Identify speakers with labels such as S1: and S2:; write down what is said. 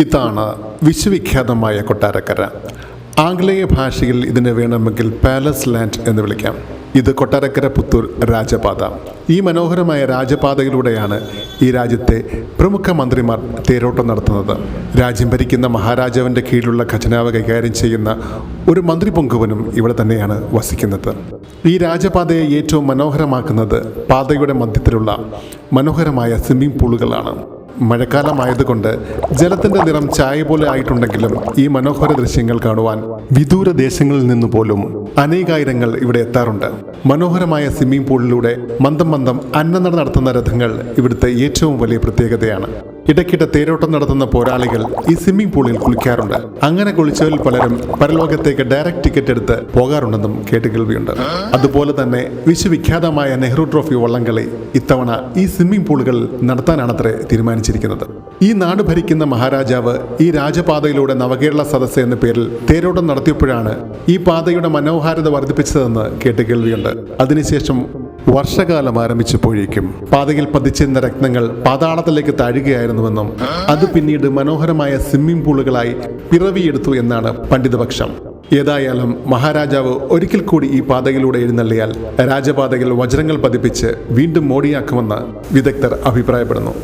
S1: ഇതാണ് വിശ്വവിഖ്യാതമായ കൊട്ടാരക്കര. ആംഗ്ലേയ ഭാഷയിൽ ഇതിനെ വേണമെങ്കിൽ പാലസ് ലാൻഡ് എന്ന് വിളിക്കാം. ഇത് കൊട്ടാരക്കര പുത്തൂർ രാജപാത. ഈ മനോഹരമായ രാജപാതയിലൂടെയാണ് ഈ രാജ്യത്തെ പ്രമുഖ മന്ത്രിമാർ തേരോട്ടം നടത്തുന്നത്. രാജ്യം ഭരിക്കുന്ന മഹാരാജാവിന്റെ കീഴിലുള്ള ഖജനാവ് കൈകാര്യം ചെയ്യുന്ന ഒരു മന്ത്രി പൊങ്കുവനും ഇവിടെ തന്നെയാണ് വസിക്കുന്നത്. ഈ രാജപാതയെ ഏറ്റവും മനോഹരമാക്കുന്നത് പാതയുടെ മധ്യത്തിലുള്ള മനോഹരമായ സ്വിമ്മിംഗ് പൂളുകളാണ്. മഴക്കാലമായതുകൊണ്ട് ജലത്തിന്റെ നിറം ചായ പോലെ ആയിട്ടുണ്ടെങ്കിലും ഈ മനോഹര ദൃശ്യങ്ങൾ കാണുവാൻ വിദൂര ദേശങ്ങളിൽ നിന്ന് പോലും അനേകായിരങ്ങൾ ഇവിടെ എത്താറുണ്ട്. മനോഹരമായ സ്വിമ്മിംഗ് പൂളിലൂടെ മന്ദം മന്ദം അന്നനട നടത്തുന്ന രഥങ്ങൾ ഇവിടുത്തെ ഏറ്റവും വലിയ പ്രത്യേകതയാണ്. ഇടയ്ക്കിടെ തേരോട്ടം നടത്തുന്ന പോരാളികൾ ഈ സ്വിമ്മിംഗ് പൂളിൽ കുളിക്കാറുണ്ട്. അങ്ങനെ കുളിച്ചവരിൽ പലരും പരലോകത്തേക്ക് ഡയറക്റ്റ് ടിക്കറ്റ് എടുത്ത് പോകാറുണ്ടെന്നും കേട്ട് കേൾവിയുണ്ട് അതുപോലെ തന്നെ വിശ്വവിഖ്യാതമായ നെഹ്റു ട്രോഫി വള്ളംകളി ഇത്തവണ ഈ സ്വിമ്മിംഗ് പൂളുകളിൽ നടത്താനാണത്രേ തീരുമാനിച്ചിരിക്കുന്നത്. ഈ നാട് ഭരിക്കുന്ന മഹാരാജാവ് ഈ രാജപാതയിലൂടെ നവകേരള സദസ്സ് എന്ന പേരിൽ തേരോട്ടം നടത്തിയപ്പോഴാണ് ഈ പാതയുടെ മനോഹാരിത വർദ്ധിപ്പിച്ചതെന്ന് കേട്ട് കേൾവിയുണ്ട് അതിനുശേഷം വർഷകാലം ആരംഭിച്ചപ്പോഴേക്കും പാതയിൽ പതിച്ചിരുന്ന രത്നങ്ങൾ പാതാളത്തിലേക്ക് താഴുകയായിരുന്നുവെന്നും അത് പിന്നീട് മനോഹരമായ സ്വിമ്മിംഗ് പൂളുകളായി പിറവിയെടുത്തു എന്നാണ് പണ്ഡിതപക്ഷം. ഏതായാലും മഹാരാജാവ് ഒരിക്കൽ കൂടി ഈ പാതയിലൂടെ എഴുന്നള്ളിയാൽ രാജപാതയിൽ വജ്രങ്ങൾ പതിപ്പിച്ച് വീണ്ടും മോടിയാക്കുമെന്ന് വിദഗ്ധർ അഭിപ്രായപ്പെടുന്നു.